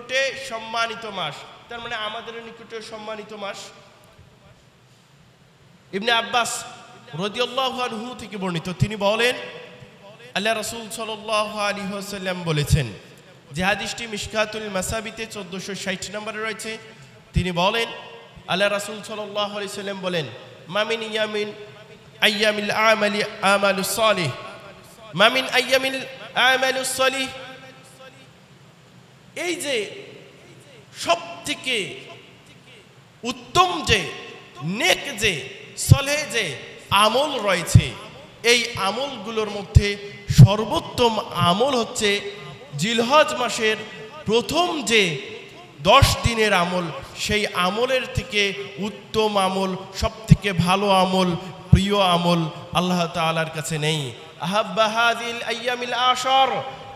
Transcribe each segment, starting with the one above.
নিকটে সম্মানিত মাস। তার মানে আমাদের নিকটে সম্মানিত মাস। ইবনে আব্বাস রদিয়াল্লাহু আনহু থেকে বর্ণিত। তিনি বলেন, আল্লাহ রসুল সাল্লাল্লাহু আলাইহি ওয়াসাল্লাম বলেছেন, যে হাদিসটি মিশকাতুল মাসাবিতে চোদ্দোশো ষাট নম্বরে রয়েছে, তিনি বলেন, আল্লাহ রাসূল সাল্লাল্লাহু আলাইহি সাল্লাম বলেন, মামিন ইয়ামিন আইয়ামিল আমালি, আমালুস সালিহ। মামিন আইয়ামিল আমালুস সালিহ এই যে সব থেকে উত্তম যে, নেক যে সলে যে আমল রয়েছে, এই আমলগুলোর মধ্যে সর্বোত্তম আমল হচ্ছে জিলহজ মাসের প্রথম যে দশ দিনের আমল, সেই আমলের থেকে উত্তম আমল সব থেকে ভালো আমল, প্রিয় আমল আল্লাহ তাআলার কাছে নেই। আহাব্বাহাদিল আইয়ামিল আশর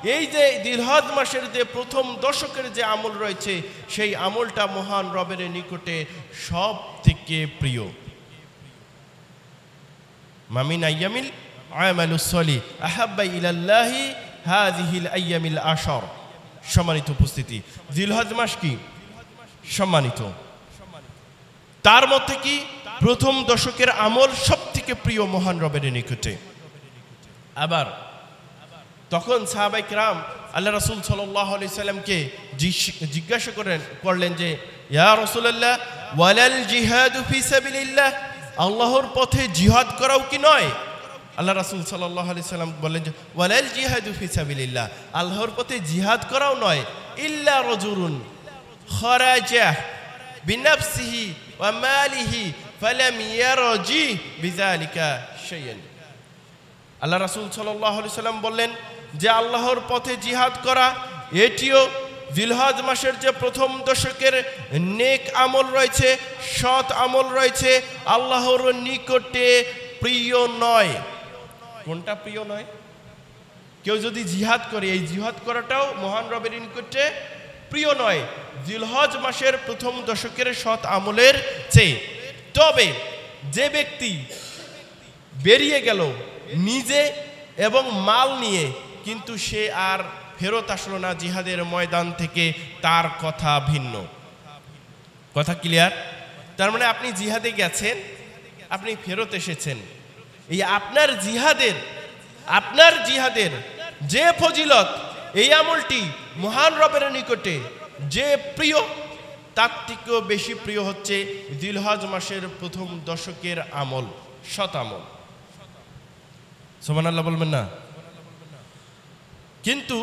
এই যে দিলহজ মাসের যে প্রথম দশকের যে আমল রয়েছে, সেই আমলটা মহান রবের নিকটে সব থেকে প্রিয় মামিন আইয়ামিল আমালুসলি আহাব্বা ইলাল্লাহি হাদিহিল আইয়ামিল আশর। সম্মানিত উপস্থিতি জিলহজ মাস কি? সম্মানিত। তার মধ্যে কি প্রথম দশকের আমল সব থেকে প্রিয় মহান রবের নিকটে? আবার তখন সাহাবাই রাম আল্লাহ রসুল সাল্লামকে জিজ্ঞাসা করেন, করলেন যে, ইয়া রসুল্লাহ ওয়ালাল জিহাদ আল্লাহর পথে জিহাদ করাও কি নয়? আল্লাহ রাসুল সাল্লাহ আলি সাল্লাম বললেন যে, ওয়ালাল জিহাদ আল্লাহর পথে জিহাদ করাও নয়, ইল্লা রজুরুন খরাজাহ বিনাফসিহি ওয়া মালিহি ফালাম ইয়ারজি বিযালিকা শাইআন। আল্লাহ রাসুল সাল্লাহ সাল্লাম বললেন যে আল্লাহর পথে জিহাদ করা, এটিও জিলহজ মাসের যে প্রথম দশকের নেক আমল রয়েছে, সৎ আমল রয়েছে, আল্লাহর নিকটে প্রিয় নয়। কোনটা প্রিয় নয়? কেউ যদি জিহাদ করে, এই জিহাদ করাটাও মহান রবের নিকটে প্রিয় নয়। জিলহজ মাসের প্রথম দশকের সৎ আমলের চেয়ে। তবে যে ব্যক্তি বেরিয়ে গেল নিজে এবং মাল নিয়ে কিন্তু সে আর ফেরত আসলো না জিহাদের ময়দান থেকে, তার কথা ভিন্ন। কথা ক্লিয়ার তার মানে আপনি জিহাদে গেছেন, আপনি ফেরত এসেছেন। এই আপনার জিহাদের আপনার জিহাদের যে ফজিলত, এই আমলটি মহান রবের নিকটে যে প্রিয়, তার থেকেও বেশি প্রিয় হচ্ছে দিলহজ মাসের প্রথম দশকের আমল শত আমল। সোমান আল্লাহ বলবেন না? কিন্তু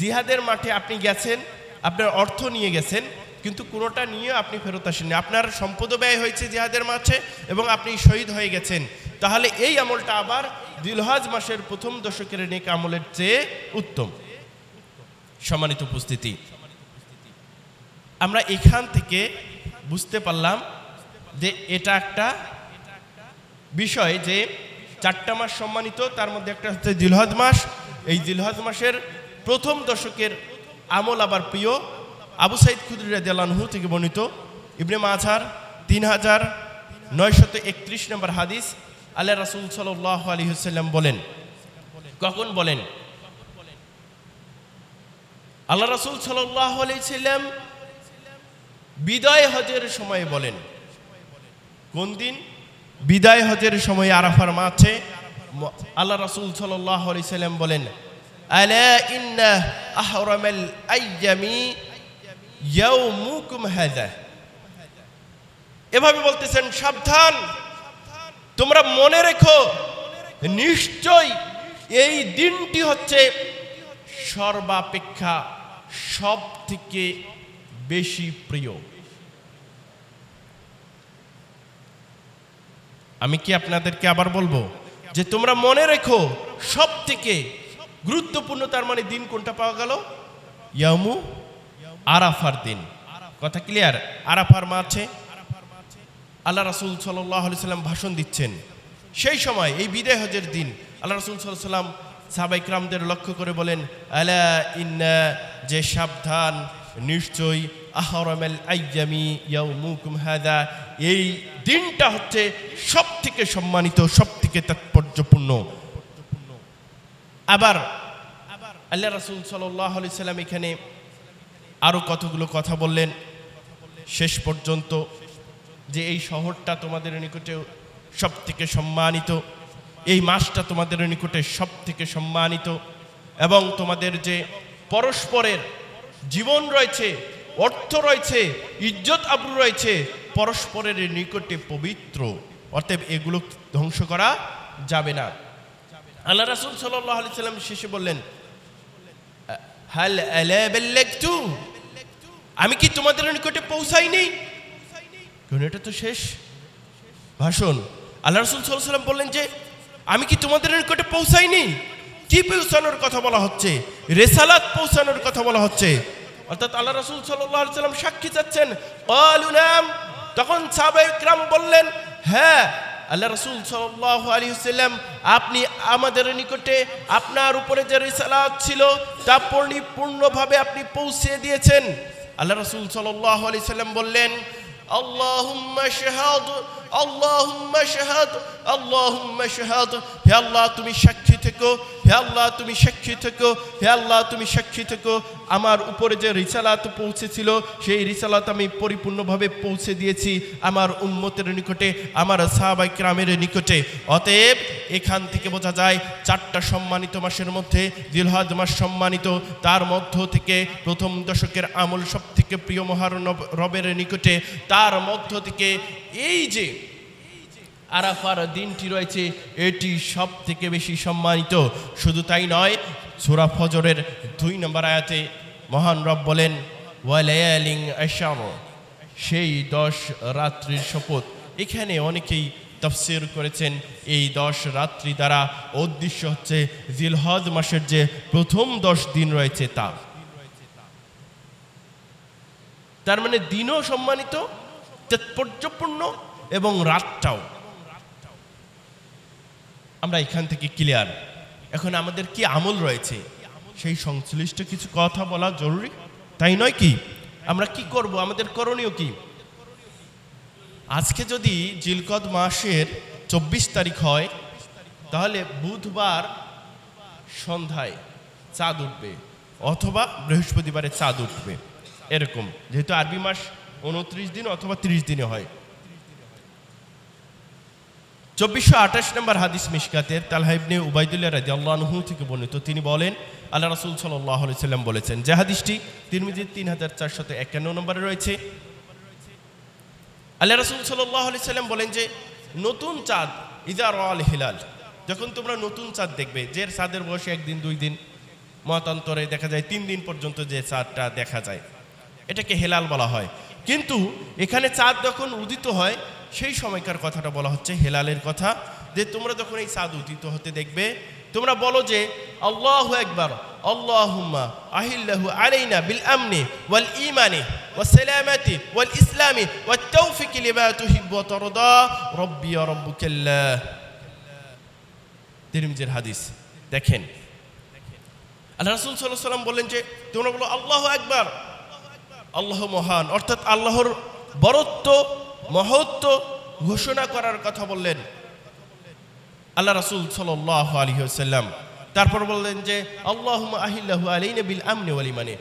জিহাদের মাঠে আপনি গেছেন, আপনার অর্থ নিয়ে গেছেন, কিন্তু কোনোটা নিয়ে আপনি ফেরত আসেননি। আপনার সম্পদ ব্যয় হয়েছে জিহাদের মাঠে এবং আপনি শহীদ হয়ে গেছেন। তাহলে এই আমলটা আবার দিলহাজ মাসের প্রথম দশকের নেক আমলের চেয়ে উত্তম। সম্মানিত উপস্থিতি, আমরা এখান থেকে বুঝতে পারলাম যে এটা একটা বিষয় যে চারটা মাস সম্মানিত, তার মধ্যে একটা হচ্ছে জিলহজ মাস এই জিলহজ মাসের প্রথম দশকের আমল আবার প্রিয়। আবু সাইদ খুদ্রি রাজিয়ালহু থেকে বর্ণিত। ইবনে মাঝার তিন হাজার নয়শত একত্রিশ নম্বর হাদিস আল্লাহ রাসুল সাল্লাহ আলী হুসাল্লাম বলেন। কখন বলেন? আল্লাহ রাসুল সাল্লাহ আলি সাল্লাম বিদায় হজের সময় বলেন। কোন দিন? বিদায় হজের সময় আরাফার মাঠে আল্লাহ রাসূল সাল্লাল্লাহু আলাইহি সাল্লাম বলেন, আলা এভাবে বলতেছেন, সাবধান, তোমরা মনে রেখো নিশ্চয় এই দিনটি হচ্ছে সর্বাপেক্ষা সব থেকে বেশি প্রিয়। আমি কি আপনাদেরকে আবার বলব? যে তোমরা মনে রেখো সব থেকে গুরুত্বপূর্ণ তার মানে দিন কোনটা পাওয়া গেল? ইয়ামু আরাফার দিন। কথা ক্লিয়ার আরাফার মাঠে আল্লাহ রাসুল সাল্লাম ভাষণ দিচ্ছেন। সেই সময়, এই বিদায় হজের দিন, আল্লাহ রাসুল সাল্লাম সাহাবাই ক্রামদের লক্ষ্য করে বলেন, আলা ইন্না যে সাবধান নিশ্চয়ই আহরমেল আইয়ামি ইয়াউমুকুম হাদা। এই দিনটা হচ্ছে সব থেকে সম্মানিত সব থেকে তাৎপর্যপূর্ণ। আবার আল্লাহ রাসুল সাল্লাহ সাল্লাম এখানে আরও কতগুলো কথা বললেন। শেষ পর্যন্ত যে এই শহরটা তোমাদের নিকটে সব থেকে সম্মানিত, এই মাসটা তোমাদের নিকটে সব থেকে সম্মানিত এবং তোমাদের যে পরস্পরের জীবন রয়েছে, অর্থ রয়েছে, ইজ্জত আবরু রয়েছে, পরস্পরের নিকটে পবিত্র। অতএব এগুলো ধ্বংস করা যাবে না। আল্লাহ রাসুল সাল্লাম শেষে বললেন আমি কি তোমাদের নিকটে পৌঁছাইনি? এটা তো শেষ? ভাষণ। আল্লাহ রসুল সাল্লাম বললেন যে, আমি কি তোমাদের নিকটে পৌঁছাইনি? কি পৌঁছানোর কথা বলা হচ্ছে? রেসালাত পৌঁছানোর কথা বলা হচ্ছে। অর্থাৎ আল্লাহ রসুল সাল্লাম সাক্ষী চাচ্ছেন নাম। তখন সাবেকরাম বললেন হ্যাঁ আল্লাহ রসুল সাল্লাহ আলী সাল্লাম, আপনি আমাদের নিকটে আপনার উপরে যে রিসালাত ছিল, তা পরিপূর্ণভাবে আপনি পৌঁছে দিয়েছেন। আল্লাহ রসুল সাল্লাহ আলি সাল্লাম বললেন, আল্লাহুম্মা শাহাদ, আল্লাহুম্মা আল্লাহ, তুমি সাক্ষী থেকো, হে আল্লাহ তুমি সাক্ষী থেকো, হে আল্লাহ তুমি সাক্ষী থেকো। আমার উপরে যে রিসালাত পৌঁছেছিল, সেই রিসালাত আমি পরিপূর্ণভাবে পৌঁছে দিয়েছি আমার উম্মতের নিকটে, আমার সাহাবাই ক্রামের নিকটে। অতএব এখান থেকে বোঝা যায়, চারটা সম্মানিত মাসের মধ্যে দিলহাজ মাস সম্মানিত, তার মধ্য থেকে প্রথম দশকের আমল সব থেকে প্রিয় মহার রবের নিকটে, তার মধ্য থেকে এই যে আরাফার দিনটি রয়েছে, এটি সব থেকে বেশি সম্মানিত। শুধু তাই নয়, সুরা ফজরের দুই নম্বর আয়াতে মহান রব বলেন, ওয়ালায়ালিং আশাম সেই দশ রাত্রির শপথ। এখানে অনেকেই তফসির করেছেন, এই দশ রাত্রি দ্বারা উদ্দেশ্য হচ্ছে জিলহজ মাসের যে প্রথম দশ দিন রয়েছে তা। তার মানে দিনও সম্মানিত, তাৎপর্যপূর্ণ এবং রাতটাও। আমরা এখান থেকে ক্লিয়ার এখন আমাদের কি আমল রয়েছে? সেই সংশ্লিষ্ট কিছু কথা বলা জরুরি? তাই নয় কি? আমরা কি করব? আমাদের করণীয় কি? আজকে যদি জিলকদ মাসের চব্বিশ তারিখ হয়, তাহলে বুধবার সন্ধ্যায় চাঁদ উঠবে, অথবা বৃহস্পতিবারে চাঁদ উঠবে। এরকম। যেহেতু আরবি মাস উনত্রিশ দিন অথবা ত্রিশ দিনে হয়। চব্বিশশো আঠাশ নম্বর হাদিস মিশকাতের তালহাইবনে উবাইদুল্লাহ রাজি আল্লাহু থেকে বর্ণিত, তিনি বলেন, আল্লাহ রাসুল সাল্লাহ সাল্লাম বলেছেন, যে হাদিসটি তিরমিজির তিন হাজার চারশত একান্ন নম্বরে রয়েছে। আল্লাহ রাসুল সাল্লাহ সাল্লাম বলেন যে, নতুন চাঁদ ইদার আল হিলাল, যখন তোমরা নতুন চাঁদ দেখবে, যে চাঁদের বয়সে একদিন, দুই দিন, মতান্তরে দেখা যায়, তিন দিন পর্যন্ত যে চাঁদটা দেখা যায়, এটাকে হেলাল বলা হয়। কিন্তু এখানে চাঁদ যখন উদিত হয় সেই সময়কার কথাটা বলা হচ্ছে, হেলালের কথা, যে তোমরা যখন এই চাঁদ উদিত হতে দেখবে, তোমরা বলো যে, আল্লাহ একবার আল্লাহুম্মা আহিল্লাহু আলাইনা বিল আমনি ওয়াল ইমানি ওয়াত তাওফিক লিমা তুহিব্বু ওয়া তারদা, রব্বি ওয়া রাব্বুকাল্লাহ তিরমিজির হাদিস, দেখেন। আল্লাহ রাসূল আলাইহি সাল্লাম বললেন যে, তোমরা বলো, আল্লাহু আকবার, আল্লাহ মহান। অর্থাৎ আল্লাহর বরত্ব মহত্ব ঘোষণা করার কথা বললেন আল্লাহ রাসুল সাল্লাহ তারপর বললেন যে আল্লাহ আহিল্লাহু আলী নবিল আলী মানে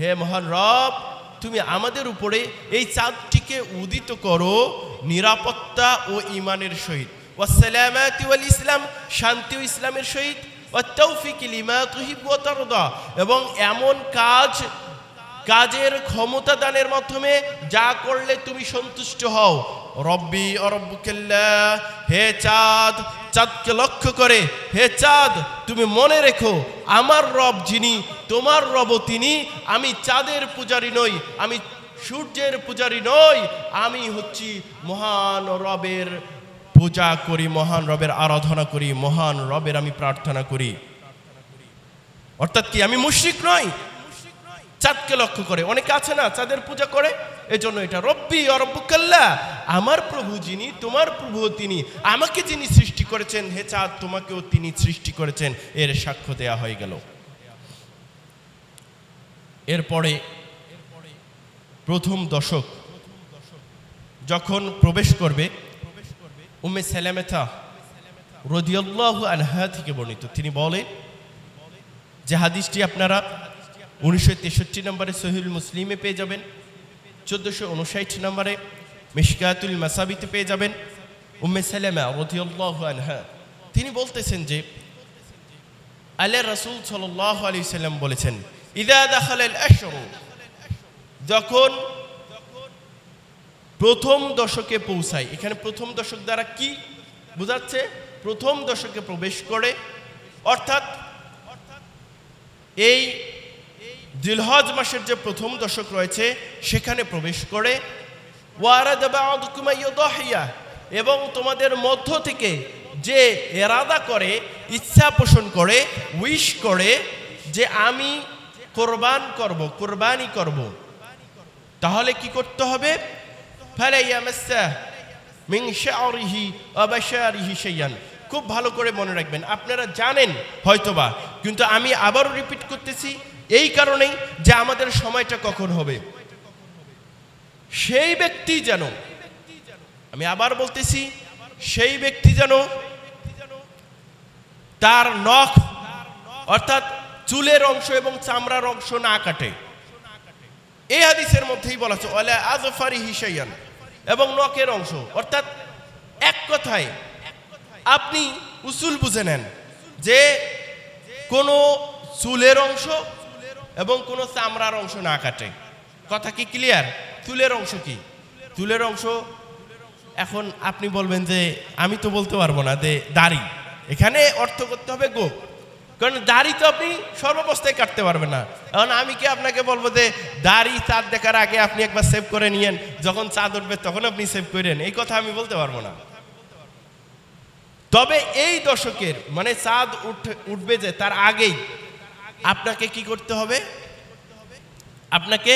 হে মহান রব, তুমি আমাদের উপরে এই চাঁদটিকে উদিত করো নিরাপত্তা ও ইমানের সহিত। ওয়াসালামাতি ওয়াল ইসলাম, শান্তি ও ইসলামের সহিত। ওয়া তৌফিক এবং এমন কাজ কাজের ক্ষমতা দানের মাধ্যমে যা করলে তুমি সন্তুষ্ট হও। রব্বি অরব্বুকেল্লা হে চাঁদ, চাঁদকে লক্ষ্য করে, হে চাঁদ, তুমি মনে রেখো, আমার রব যিনি, তোমার রব তিনি, আমি চাঁদের পূজারি নই, আমি সূর্যের পূজারি নই, আমি হচ্ছি মহান রবের পূজা করি, মহান রবের আরাধনা করি, মহান রবের আমি প্রার্থনা করি। অর্থাৎ কি আমি মুশ্রিক নই? চাঁদকে লক্ষ্য করে। অনেকে আছে না, চাঁদের পূজা করে, এজন্য এটা, রব্বি অরব্বুকাল্লা আমার প্রভু যিনি, তোমার প্রভু তিনি, আমাকে যিনি সৃষ্টি করেছেন, হে চাঁদ, তোমাকেও তিনি সৃষ্টি করেছেন। এর সাক্ষ্য দেয়া হয়ে গেল। এরপরে, প্রথম দশক, যখন প্রবেশ করবে উমে সালামেথা রদিয়াল্লাহু আনহা থেকে বর্ণিত। তিনি বলে যে হাদিসটি আপনারা উনিশশো তেষট্টি নম্বরে সহিল মুসলিমে পেয়ে যাবেন, চোদ্দোশো উনষাট নম্বরে মিশকাতুল মাসাবিতে পেয়ে যাবেন, উম্মে সালেমা রদিয়াল্লাহ আনহা। তিনি বলতেছেন যে আল্লাহ রসুল সাল্লাহ আলি সাল্লাম বলেছেন যখন প্রথম দশকে পৌঁছায়, এখানে প্রথম দশক দ্বারা কি বোঝাচ্ছে? প্রথম দশকে প্রবেশ করে, অর্থাৎ এই দিলহজ মাসের যে প্রথম দশক রয়েছে, সেখানে প্রবেশ করে ওয়ারাদ বা'দুকুমা ইউদাহিয়া এবং তোমাদের মধ্য থেকে যে এরাদা করে, ইচ্ছা পোষণ করে, উইশ করে যে আমি কোরবান করব, কোরবানি করব। তাহলে কি করতে হবে? খুব ভালো করে মনে রাখবেন, আপনারা জানেন হয়তোবা, কিন্তু আমি আবারও রিপিট করতেছি এই কারণেই যে আমাদের সময়টা কখন হবে? সেই ব্যক্তি যেন, আমি আবার বলতেছি, সেই ব্যক্তি যেন তার নখ, অর্থাৎ চুলের অংশ এবং চামড়ার অংশ না কাটে। এই হাদিসের মধ্যেই বলা আছে, ওয়ালা আজফারি হিসাইয়ান এবং নখের অংশ। অর্থাৎ এক কথায়, আপনি উসুল বুঝে নেন যে কোনো চুলের অংশ এবং কোনো চামড়ার অংশ না কাটে। কথা কি ক্লিয়ার চুলের অংশ কি? চুলের অংশ, এখন আপনি বলবেন যে, আমি তো বলতে পারব না যে দাড়ি। এখানে অর্থ করতে হবে গোপ কারণ দাড়ি তো আপনি সর্বাবস্থায় কাটতে পারবেন না। এখন আমি কি আপনাকে বলব যে, দাড়ি চাঁদ দেখার আগে আপনি একবার সেভ করে নিয়েন। যখন চাঁদ উঠবে তখন আপনি সেভ করেন এই কথা আমি বলতে পারব না। তবে এই দশকের মানে চাঁদ উঠে, উঠবে যে, তার আগেই আপনাকে কি করতে হবে? আপনাকে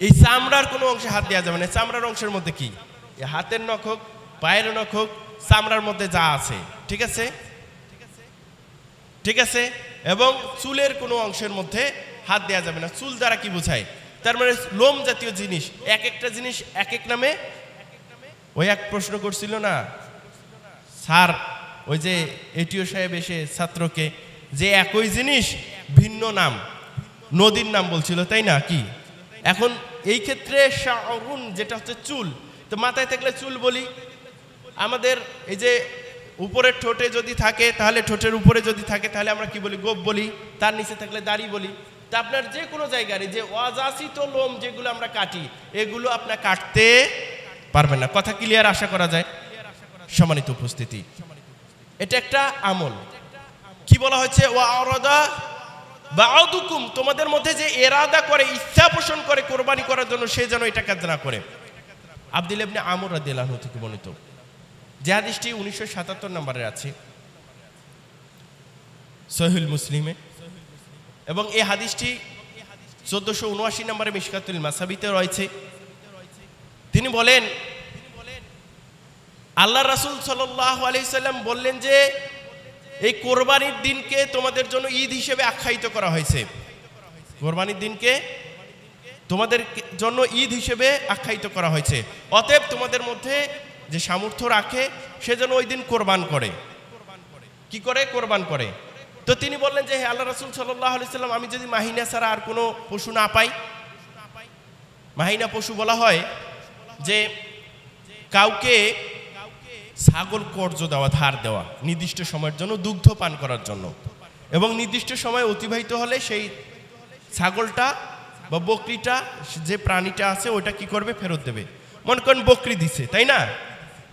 এই চামড়ার কোনো অংশে হাত দেওয়া যাবে না। চামড়ার অংশের মধ্যে কি? হাতের নখ হোক, পায়ের নখ হোক, চামড়ার মধ্যে যা আছে, ঠিক আছে? ঠিক আছে? এবং চুলের কোনো অংশের মধ্যে হাত দেওয়া যাবে না। চুল দ্বারা কি বোঝায়? তার মানে লোম জাতীয় জিনিস, এক একটা জিনিস এক এক নামে? ওই এক প্রশ্ন করছিল না? স্যার, ওই যে এটিও সাহেব এসে ছাত্রকে যে একই জিনিস, ভিন্ন নাম। নদীর নাম বলছিল, তাই না? কি? এখন এই ক্ষেত্রে শাহরুন যেটা হচ্ছে চুল, তো মাথায় থাকলে চুল বলি। আমাদের এই যে উপরের ঠোঁটে যদি থাকে, তাহলে ঠোঁটের উপরে যদি থাকে, তাহলে আমরা কি বলি? গোপ বলি। তার নিচে থাকলে দাড়ি বলি। তা আপনার যে কোনো জায়গায় যে অযাচিত লোম যেগুলো আমরা কাটি, এগুলো আপনার কাটতে পারবেন না। কথা ক্লিয়ার আশা করা যায়? সম্মানিত উপস্থিতি। এটা একটা আমল। কি বলা হচ্ছে ও আরদা বা অদুকুম তোমাদের মধ্যে যে এরাদা করে, ইচ্ছা পোষণ করে, কোরবানি করার জন্য সে যেন এটা কাজ না করে। আব্দুল ইবনে আমর রাদিয়াল্লাহু থেকে বর্ণিত। যে হাদিসটি উনিশশো সাতাত্তর নম্বরে আছে সহিল মুসলিমে। এবং এই হাদিসটি চোদ্দশো উনআশি নম্বরে মিশকাতুল মাসাবিতে রয়েছে। তিনি বলেন আল্লাহ রাসুল সাল্লাহ আলাইসাল্লাম বললেন যে এই কোরবানির দিনকে তোমাদের জন্য ঈদ হিসেবে আখ্যায়িত করা হয়েছে। কোরবানির দিনকে তোমাদের জন্য ঈদ হিসেবে আখ্যায়িত করা হয়েছে। অতএব তোমাদের মধ্যে যে সামর্থ্য রাখে, সে যেন ওই দিন কোরবান করে। কি করে? কোরবান করে। তো তিনি বললেন যে, হে আল্লাহ রাসুল সাল্লাহ আলাইসাল্লাম আমি যদি মাহিনা ছাড়া আর কোনো পশু না পাই, মাহিনা পশু বলা হয় যে, কাউকে ছাগল কর্য দেওয়া, ধার দেওয়া, নির্দিষ্ট সময়ের জন্য দুগ্ধ পান করার জন্য। এবং নির্দিষ্ট সময় অতিবাহিত হলে সেই ছাগলটা বা বকরিটা, যে প্রাণীটা আছে ওটা কি করবে? ফেরত দেবে। মনে করেন বকরি দিছে, তাই না?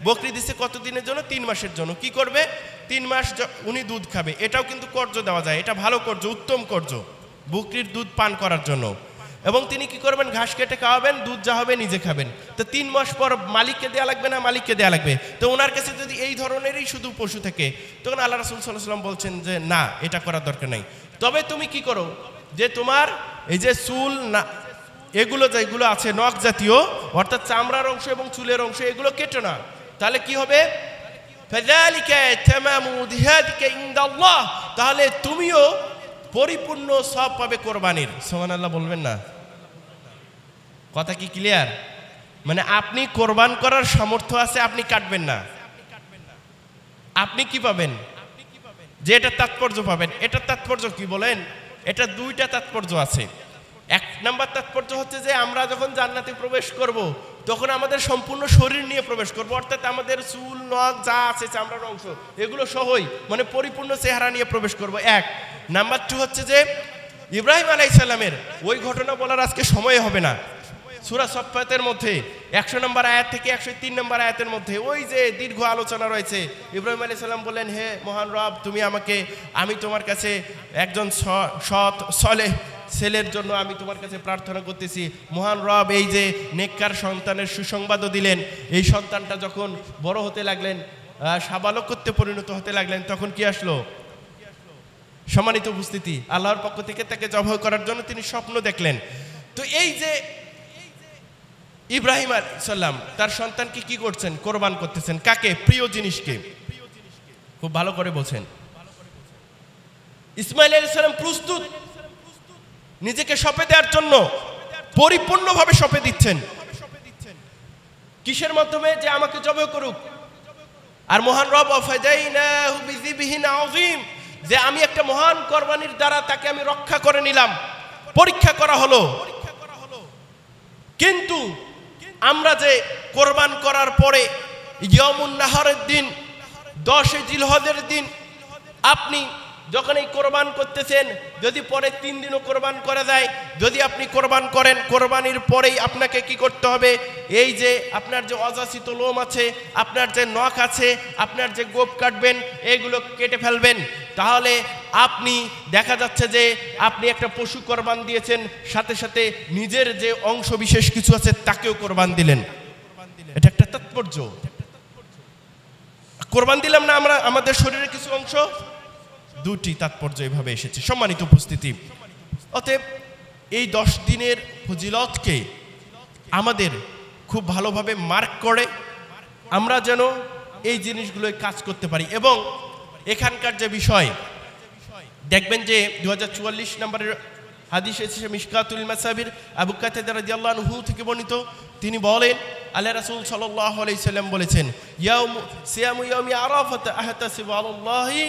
বকরি দিছে কতদিনের জন্য? তিন মাসের জন্য। কি করবে? তিন মাস উনি দুধ খাবে। এটাও কিন্তু কর্য দেওয়া যায়। এটা ভালো কর্য, উত্তম কর্য। বকরির দুধ পান করার জন্য। এবং তিনি কি করবেন? ঘাস কেটে খাওয়াবেন, দুধ যা হবে নিজে খাবেন। তো তিন মাস পর মালিককে দেওয়া লাগবে না, মালিককে দেওয়া লাগবে? তো ওনার কাছে যদি এই ধরনেরই শুধু পশু থাকে, তখন আল্লাহ রসুল সাল্লাহ সাল্লাম বলছেন যে, না, এটা করার দরকার নাই। তবে তুমি কি করো? যে তোমার এই যে চুল না, এগুলো যেগুলো আছে, নখ জাতীয়, অর্থাৎ চামড়ার অংশ এবং চুলের অংশ, এগুলো কেটো না। তাহলে কি হবে? তাহলে তুমিও পরিপূর্ণ সব পাবে কোরবানির। সোমান আল্লাহ বলবেন না। কথা কি ক্লিয়ার মানে আপনি কোরবান করার সামর্থ্য আছে, আপনি কাটবেন না। আপনি কি পাবেন? যে এটা তাৎপর্য পাবেন। এটা তাৎপর্য কি বলেন? এটা দুইটা তাৎপর্য আছে। এক নাম্বার তাৎপর্য হচ্ছে যে আমরা যখন জান্নাতে প্রবেশ করব, তখন আমাদের সম্পূর্ণ শরীর নিয়ে প্রবেশ করব। অর্থাৎ আমাদের চুল, নখ যা আছে চামড়ার অংশ, এগুলো সহই মানে পরিপূর্ণ চেহারা নিয়ে প্রবেশ করব। এক। নাম্বার টু হচ্ছে যে ইব্রাহিম আলাইসাল্লামের ওই ঘটনা বলার আজকে সময় হবে না। সুরা সফাতের মধ্যে, একশো নম্বর আয়াত থেকে একশো তিন নম্বর আয়াতের মধ্যে ওই যে দীর্ঘ আলোচনা রয়েছে। ইব্রাহিম আলী সাল্লাম বললেন, হে মহান রব, তুমি আমাকে, আমি তোমার কাছে একজন সৎ সলে ছেলের জন্য আমি তোমার কাছে প্রার্থনা করতেছি। মহান রব, এই যে নেককার সন্তানের সুসংবাদও দিলেন, এই সন্তানটা যখন বড় হতে লাগলেন সাবালকত্বে পরিণত হতে লাগলেন, তখন কি আসলো? সম্মানিত উপস্থিতি, আল্লাহর পক্ষ থেকে তাকে জবাহ করার জন্য তিনি স্বপ্ন দেখলেন। তো এই যে ইব্রাহিম সাল্লাম তার সন্তানকে কি করছেন? কোরবান করতেছেন। কাকে? প্রিয় জিনিসকে। খুব ভালো করে বলছেন। ইসমাইল সাল্লাম প্রস্তুত নিজেকে সপে দেওয়ার জন্য পরিপূর্ণভাবে সপে দিচ্ছেন। কিসের মাধ্যমে? যে আমাকে জবে করুক। আর মহান রব আযীম যে আমি একটা মহান কোরবানির দ্বারা তাকে আমি রক্ষা করে নিলাম। পরীক্ষা করা হলো। কিন্তু আমরা যে কোরবান করার পরে ইয়মুন নাহরের দিন দশে জিলহদের দিন, আপনি যখন এই কোরবান করতেছেন, যদি পরে তিন দিনও কোরবান করা যায়, যদি আপনি কোরবান করেন, কোরবানির পরেই আপনাকে কি করতে হবে? এই যে আপনার যে অযাচিত লোম আছে, আপনার যে নখ আছে, আপনার যে গোপ কাটবেন, এগুলো কেটে ফেলবেন। তাহলে আপনি, দেখা যাচ্ছে যে আপনি একটা পশু কোরবান দিয়েছেন, সাথে সাথে নিজের যে অংশ বিশেষ কিছু আছে, তাকেও কোরবান দিলেন। এটা একটা তাৎপর্য। কোরবান দিলাম না আমরা, আমাদের শরীরের কিছু অংশ? দুটি তাৎপর্য এভাবে এসেছে। সম্মানিত উপস্থিতি। অতএব এই দশ দিনের ফজিলতকে আমাদের খুব ভালোভাবে মার্ক করে আমরা যেন এই জিনিসগুলোয় কাজ করতে পারি এবং এখানকার যে বিষয়, দেখবেন যে দু হাজার চুয়াল্লিশ নম্বরের হাদিস এসেছে মিশকাতুল মাসাবির, আবু কাতাদা রাদিয়াল্লাহু আনহু থেকে বর্ণিত। তিনি বলেন, আল্লাহ রাসূল সাল্লাল্লাহু আলাইহি সাল্লাম বলেছেন, ইয়াউম সিয়ামু ইয়াউমি আরাফাত আহতাসিবু আলাল্লাহি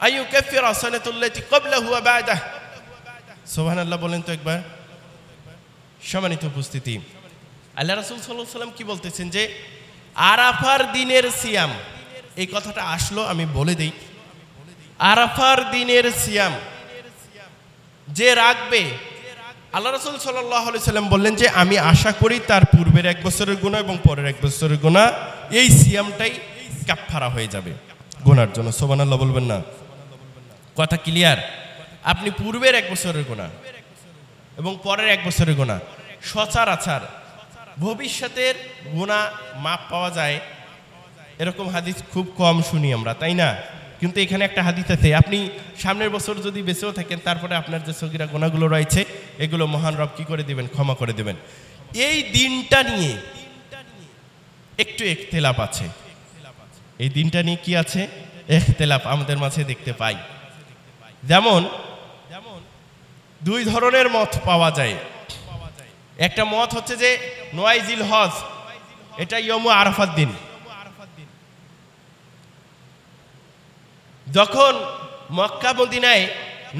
আইয়ু কাফিরা সানাতুল্লাতি ক্বাবলাহু ওয়া বা'দাহ। সুবহানাল্লাহ, বলেন তো একবার। সম্মানিত উপস্থিতি। আল্লাহ রাসূল সাল্লাল্লাহু কি বলতেছেন যে, আরাফার দিনের সিয়াম, এই কথাটা আমি বলে দেই। আরাফার দিনের যে রাখবে বললেন যে, আমি আশা করি তার পূর্বের এক বছরের গুণা এবং পরের এক বছরের গুণা এই সিয়ামটাই কাপফারা হয়ে যাবে। গোনার জন্য সোবান আল্লাহ বলবেন না। কথা ক্লিয়ার আপনি পূর্বের এক বছরের গোনা এবং পরের এক বছরের গুণা সচারাচার ভবিষ্যতের গোনা মাপ পাওয়া যায়। এরকম হাদিস খুব কম শুনি আমরা, তাই না? কিন্তু এখানে একটা হাদিস আছে, আপনি সামনের বছর যদি বেঁচেও থাকেন, তারপরে আপনার যে সগিরা গোনাগুলো রয়েছে, এগুলো মহান রব কি করে দিবেন? ক্ষমা করে দেবেন। এই দিনটা নিয়ে একটু একতেলাপ আছে। এই দিনটা নিয়ে কি আছে? একতেলাপ আমাদের মাঝে দেখতে পাই। যেমন দুই ধরনের মত পাওয়া যায়। একটা মত হচ্ছে যে নোয়াইজিল হজ, এটা ইয়মু আরাফাত দিন। যখন মক্কা মদিনায়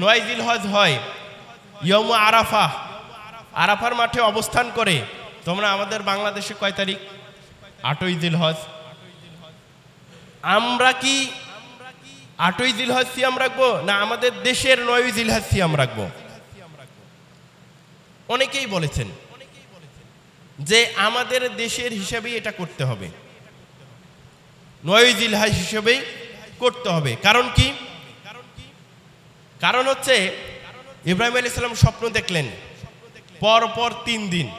নয়জিল হজ হয় ইয়ম আরাফা, আরাফার মাঠে অবস্থান করে, তোমরা আমাদের বাংলাদেশে কয় তারিখ? আটই জিল হজ। আমরা কি আটই জিল হজ সিয়াম রাখব? না, আমাদের দেশের নয় জিল হজ সিয়াম রাখব? অনেকেই বলেছেন যে আমাদের দেশের হিসাবেই এটা করতে হবে। নয় জিল হজ হিসেবেই করতে হবে। কারণ কি? কারণ হচ্ছে ইব্রাহিম আলী সাল্লাম স্বপ্ন দেখলেন। পর পর তিন দিন।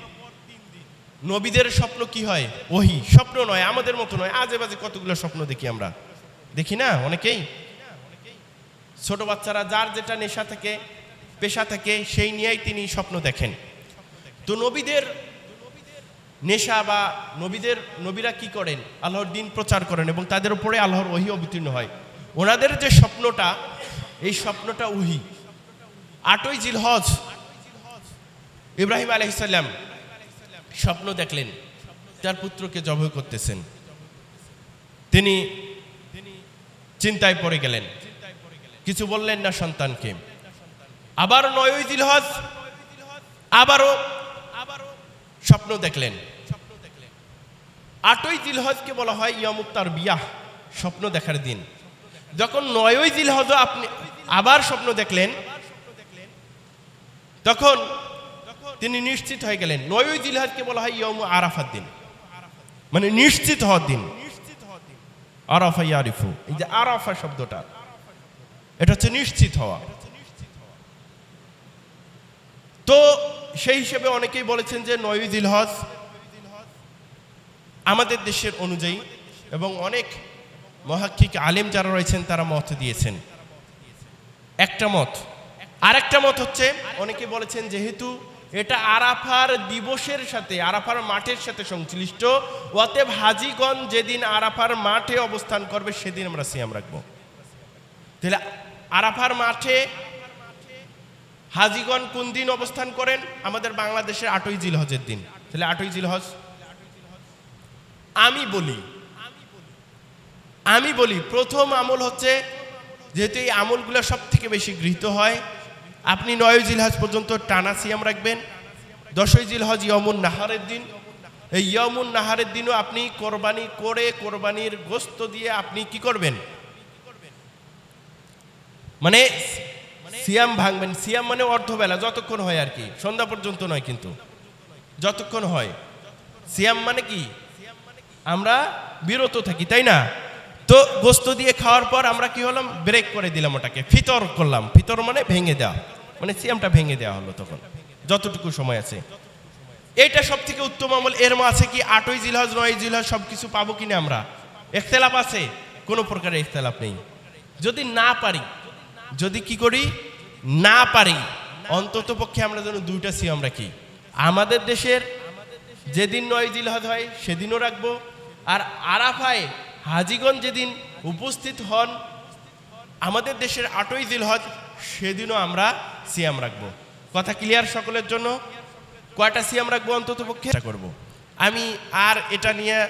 নবীদের স্বপ্ন কি হয়? ওহি। স্বপ্ন নয়, আমাদের মতো নয়। আজে বাজে কতগুলো স্বপ্ন দেখি আমরা? দেখি না? অনেকেই? ছোট বাচ্চারা যার যেটা নেশা থাকে, পেশা থাকে, সেই নিয়েই তিনি স্বপ্ন দেখেন। তো নবীদের নেশা বা নবীদের, নবীরা কি করেন? আল্লাহর দিন প্রচার করেন এবং তাদের উপরে আল্লাহর ওহি অবতীর্ণ হয়। ওনাদের যে স্বপ্নটা, এই স্বপ্নটা উহি আটই জিল হজ ইব্রাহিম আলহিসাল্লাম স্বপ্ন দেখলেন। তার পুত্রকে জবাই করতেছেন। তিনি চিন্তায় পড়ে গেলেন। কিছু বললেন না সন্তানকে। আবার নয় জিল হজ আবারও আবারও স্বপ্ন দেখলেন। আটই দিলহজকে বলা হয় ইয়ামুত্তার বিয়াহ, স্বপ্ন দেখার দিন। যখন নয়ই দিলহজ আপনি আবার স্বপ্ন দেখলেন, তখন তিনি নিশ্চিত হয়ে গেলেন। নয়ই দিলহজকে বলা হয় ইয়ম আরাফার দিন। মানে নিশ্চিত হওয়ার দিন। আরাফা ইয়ারিফু, এই যে আরাফা শব্দটা। এটা হচ্ছে নিশ্চিত হওয়া। তো সেই হিসেবে অনেকেই বলেছেন যে নয় দিলহজ আমাদের দেশের অনুযায়ী এবং অনেক মহাক্ষিক আলেম যারা রয়েছেন তারা মত দিয়েছেন। একটা মত। আরেকটা মত হচ্ছে অনেকে বলেছেন যেহেতু এটা আরাফার দিবসের সাথে, আরাফার মাঠের সাথে সংশ্লিষ্ট, অতএব হাজিগঞ্জ যেদিন আরাফার মাঠে অবস্থান করবে সেদিন আমরা সিয়াম রাখব। তাহলে আরাফার মাঠে হাজিগণ কোন দিন অবস্থান করেন? আমাদের বাংলাদেশের আটই জিলহজের দিন। তাহলে আটই জিলহজ? আমি বলি আমি বলি, প্রথম আমল হচ্ছে যেহেতু এই আমলগুলো সব থেকে বেশি গৃহীত হয়, আপনি নয় জিলহজ পর্যন্ত টানা সিয়াম রাখবেন। দশই জিলহজ ইয়মুন নাহারের দিন। এই ইয়মুন নাহারের দিনও আপনি কোরবানি করে কোরবানির গোস্ত দিয়ে আপনি কি করবেন? মানে সিয়াম ভাঙবেন, সিয়াম মানে অর্ধবেলা, যতক্ষণ হয় আর কি। সন্ধ্যা পর্যন্ত নয় কিন্তু। যতক্ষণ হয়। সিয়াম মানে কি? আমরা বিরত থাকি, তাই না? তো গোস্ত দিয়ে খাওয়ার পর আমরা কি হলাম? ব্রেক করে দিলাম ওটাকে। ফিতর করলাম। ফিতর মানে ভেঙে দেওয়া। মানে সিয়ামটা ভেঙে দেওয়া হলো তখন। যতটুকু সময় আছে। এইটা সব থেকে উত্তম আমল। এর মা আছে কি? আটই জিলহজ, নয় জিলহজ সব কিছু পাবো কিনা আমরা? এখতেলাপ আছে? কোনো প্রকারের ইখতলাফ নেই। যদি না পারি যদি কি করি? না পারি। অন্তত পক্ষে আমরা যেন দুইটা সিয়াম রাখি। আমাদের দেশের যেদিন নয় জিলহজ হয় সেদিনও রাখব। আর আরাফায় হাজিগণ যেদিন উপস্থিত হন আমাদের দেশের আটই জিলহজ সেদিনও আমরা সিয়াম রাখব। কথা ক্লিয়ার সকলের জন্য? কয়টা সিয়াম রাখব অন্তত পক্ষে? করব। আমি আর এটা নিয়ে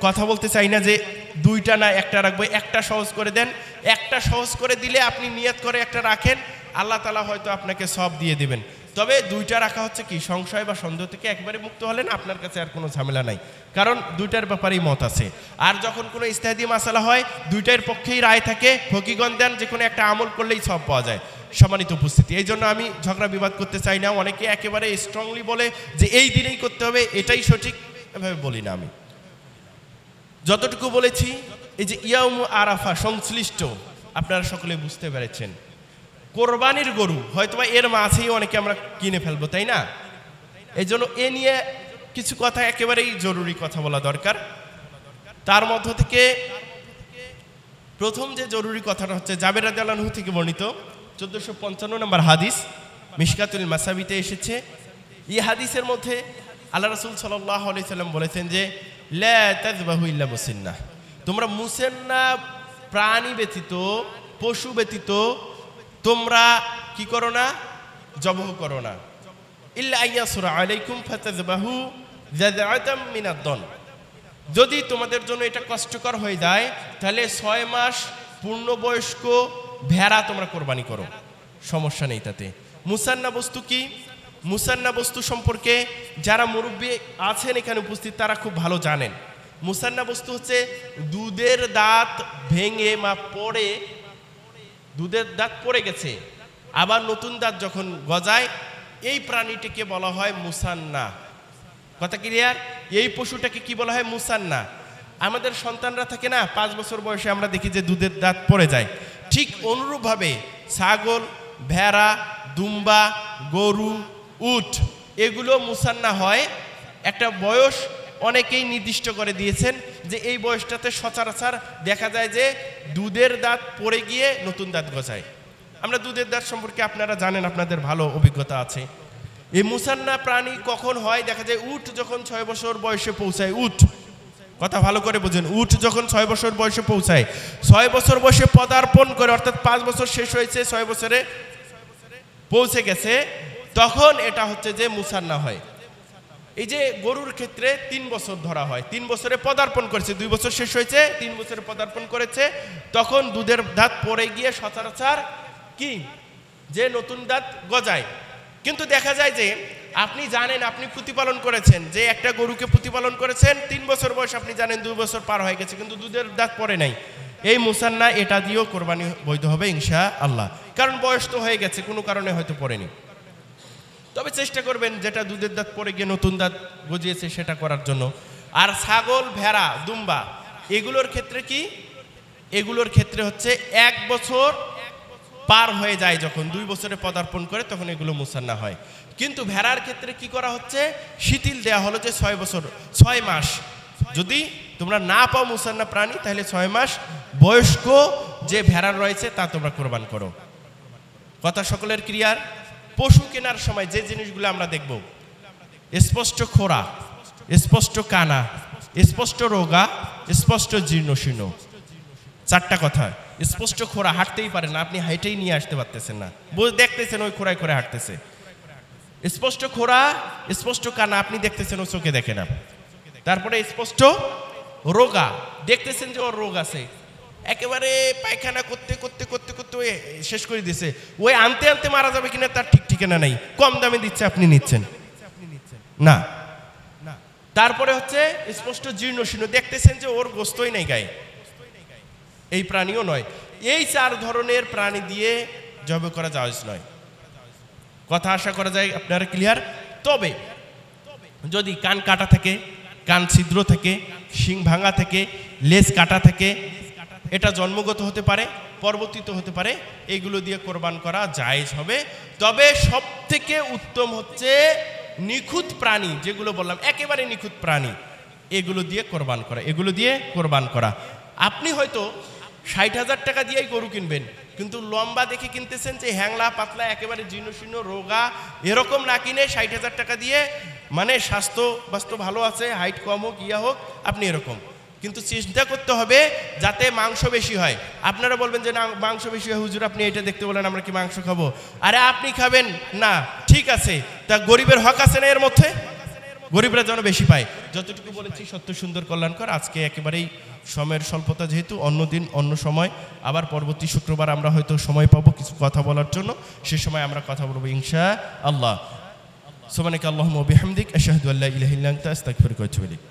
কথা বলতে চাই না যে দুইটা না, একটা রাখব। একটা সহজ করে দেন। একটা সহজ করে দিলে আপনি নিয়ত করে একটা রাখেন। আল্লাহ তালা হয়তো আপনাকে সব দিয়ে দিবেন। তবে দুইটা রাখা হচ্ছে কি, সংশয় বা সন্দেহ থেকে একবারে মুক্ত হলেন, আপনার কাছে আর কোনো ঝামেলা নাই। কারণ দুইটার ব্যাপারেই মত আছে। আর যখন কোনো ইস্তাহাদি মাসালা হয়, দুইটার পক্ষেই রায় থাকে। ফকিগণ দেন, যে কোনো একটা আমল করলেই সব পাওয়া যায়। সম্মানিত উপস্থিতি। এই জন্য আমি ঝগড়া বিবাদ করতে চাই না। অনেকে একেবারে স্ট্রংলি বলে যে, এই দিনেই করতে হবে। এটাই সঠিক। এভাবে বলি না আমি। যতটুকু বলেছি, এই যে ইয়াম আরাফা সংশ্লিষ্ট, আপনারা সকলে বুঝতে পেরেছেন। কোরবানির গরু, হয়তোবা এর মাঝেই অনেকে আমরা কিনে ফেলব, তাই না? এই জন্য এ নিয়ে কিছু কথা একেবারেই জরুরি কথা বলা দরকার। তার মধ্য থেকে প্রথম যে জরুরি কথাটা হচ্ছে, জাবের রাজালানহু থেকে বর্ণিত, চোদ্দোশো পঞ্চান্ন নম্বর হাদিস, মিশকাতুল মাসাবিতে এসেছে। এই হাদিসের মধ্যে আল্লাহ রসুল সাল্লাহ আলি সাল্লাম বলেছেন যে মুসিন্না তোমরা মুসেন্না প্রাণী ব্যতীত, পশু ব্যতীত, তোমরা কি করো না? জবহ করো না। ইল্লা যদি তোমাদের জন্য এটা কষ্টকর হয়ে যায়, তাহলে ছয় মাস পূর্ণবয়স্ক ভেড়া তোমরা কোরবানি করো। সমস্যা নেই তাতে। মুসান্না বস্তু কি? মুসান্না বস্তু সম্পর্কে যারা মুরব্বী আছেন এখানে উপস্থিত, তারা খুব ভালো জানেন। মুসান্না বস্তু হচ্ছে দুধের দাঁত ভেঙে মা পড়ে, দুধের দাঁত পড়ে গেছে, আবার নতুন দাঁত যখন গজায়, এই প্রাণীটিকে বলা হয় মুসান্না। কথা ক্লিয়ার এই পশুটাকে কি বলা হয়? মুসান্না। আমাদের সন্তানরা থাকে না, পাঁচ বছর বয়সে আমরা দেখি যে দুধের দাঁত পড়ে যায়। ঠিক অনুরূপভাবে ছাগল, ভেড়া, দুম্বা, গরু উট, এগুলো মুসান্না হয়। একটা বয়স অনেকেই নির্দিষ্ট করে দিয়েছেন যে এই বয়সটাতে সচরাচর দেখা যায় যে দুধের দাঁত পড়ে গিয়ে নতুন দাঁত গজায়। আমরা দুধের দাঁত সম্পর্কে আপনারা জানেন, আপনাদের ভালো অভিজ্ঞতা আছে। এই মুসান্না প্রাণী কখন হয়? দেখা যায় উট যখন ছয় বছর বয়সে পৌঁছায়, উট। কথা ভালো করে বোঝেন, উট যখন ছয় বছর বয়সে পৌঁছায়, ছয় বছর বয়সে পদার্পণ করে, অর্থাৎ পাঁচ বছর শেষ হয়েছে, ছয় বছরে পৌঁছে গেছে তখন এটা হচ্ছে যে মুসান্না হয়। এই যে গরুর ক্ষেত্রে তিন বছর ধরা হয়। তিন বছরে পদার্পণ করেছে, দুই বছর শেষ হয়েছে, তিন বছরে পদার্পণ করেছে। তখন দুধের দাঁত পরে গিয়ে সচরাচর কি? যে নতুন দাঁত গজায়। কিন্তু দেখা যায় যে আপনি জানেন, আপনি প্রতিপালন করেছেন, যে একটা গরুকে প্রতিপালন করেছেন, তিন বছর বয়স আপনি জানেন, দুই বছর পার হয়ে গেছে, কিন্তু দুধের দাঁত পরে নাই। এই মুসান্না এটা দিয়েও কোরবানি বৈধ হবে ইনশা আল্লাহ কারণ বয়স তো হয়ে গেছে, কোনো কারণে হয়তো পড়েনি। তবে চেষ্টা করবেন যেটা দুধের দাঁত পরে গিয়ে নতুন দাঁত গজিয়েছে সেটা করার জন্য। আর ছাগল, ভেড়া, দুম্বা, এগুলোর ক্ষেত্রে কি? এগুলোর ক্ষেত্রে হচ্ছে এক বছর পার হয়ে যায় যখন, দুই বছরে পদার্পণ করে তখন এগুলো মুসান্না হয়। কিন্তু ভেড়ার ক্ষেত্রে কি করা হচ্ছে? শিথিল দেওয়া হলো যে ছয় বছর, ছয় মাস। যদি তোমরা না পাও মুসান্না প্রাণী, তাহলে ছয় মাস বয়স্ক যে ভেড়ার রয়েছে তা তোমরা কোরবান করো। কথা সকলের ক্রিয়ার পশু কেনার সময় যে জিনিসগুলো আমরা দেখব, স্পষ্ট খোরা, স্পষ্ট কানা, স্পষ্ট রোগা, স্পষ্ট জীর্ণশীর্ণ। চারটা কথা, স্পষ্ট খোরা হাঁটতেই পারে না, আপনি হাইটেই নিয়ে আসতে পারতেছেন না। দেখতেছেন ওই খোরায় করে হাঁটতেছে। স্পষ্ট খোরা, স্পষ্ট কানা, আপনি দেখতেছেন ও চোখে দেখে না। তারপরে স্পষ্ট রোগা, দেখতেছেন যে ওর রোগ আছে। একেবারে পায়খানা করতে করতে করতে করতে ওই শেষ করে দিছে ওই আনতে আনতে মারা যাবে কিনা তার ঠিক ঠিকানা নাই। কম দামে দিচ্ছে, আপনি নিচ্ছেন। না। তারপরে হচ্ছে স্পষ্ট জীর্ণ শীর্ণ। দেখতেছেন যে ওর গোস্তই নেই গায়ে। এই প্রাণীও নয়। এই চার ধরনের প্রাণী দিয়ে জব করা যাওয়া নয়। কথা আশা করা যায় আপনারা ক্লিয়ার তবে যদি কান কাটা থাকে, কান ছিদ্র থেকে, শিং ভাঙা থেকে, লেজ কাটা থেকে এটা জন্মগত হতে পারে, পরবর্তীত হতে পারে, এগুলো দিয়ে কোরবান করা জায়েজ হবে। তবে সব থেকে উত্তম হচ্ছে নিখুঁত প্রাণী, যেগুলো বললাম, একেবারে নিখুঁত প্রাণী, এগুলো দিয়ে কোরবান করা, এগুলো দিয়ে কোরবান করা। আপনি হয়তো ষাট হাজার টাকা দিয়েই গরু কিনবেন, কিন্তু লম্বা দেখে কিনতেছেন যে হ্যাংলা, পাতলা, একেবারে জীর্ণশীর্ণ, রোগা, এরকম না কিনে ষাট হাজার টাকা দিয়ে মানে স্বাস্থ্য বাস্তব ভালো আছে, হাইট কম হোক ইয়া হোক, আপনি এরকম। কিন্তু চিন্তা করতে হবে যাতে মাংস বেশি হয়। আপনারা বলবেন যে না, মাংস বেশি হয়। হুজুর, আপনি এটা দেখতে বলেন, আমরা কি মাংস খাব? আরে আপনি খাবেন? না, ঠিক আছে। তা গরিবের হক আছে না এর মধ্যে? গরিবরা যেন বেশি পায়। যতটুকু বলেছি, সত্য, সুন্দর, কল্যাণকর। আজকে একেবারেই সময়ের স্বল্পতা যেহেতু, অন্য দিন, অন্য সময়। আবার পরবর্তী শুক্রবার আমরা হয়তো সময় পাবো কিছু কথা বলার জন্য। সে সময় আমরা কথা বলব ইনশা আল্লাহ সুবহানাকা আল্লাহুম্মা ওয়া বিহামদিক, আশহাদু আল্লা ইলাহা ইল্লা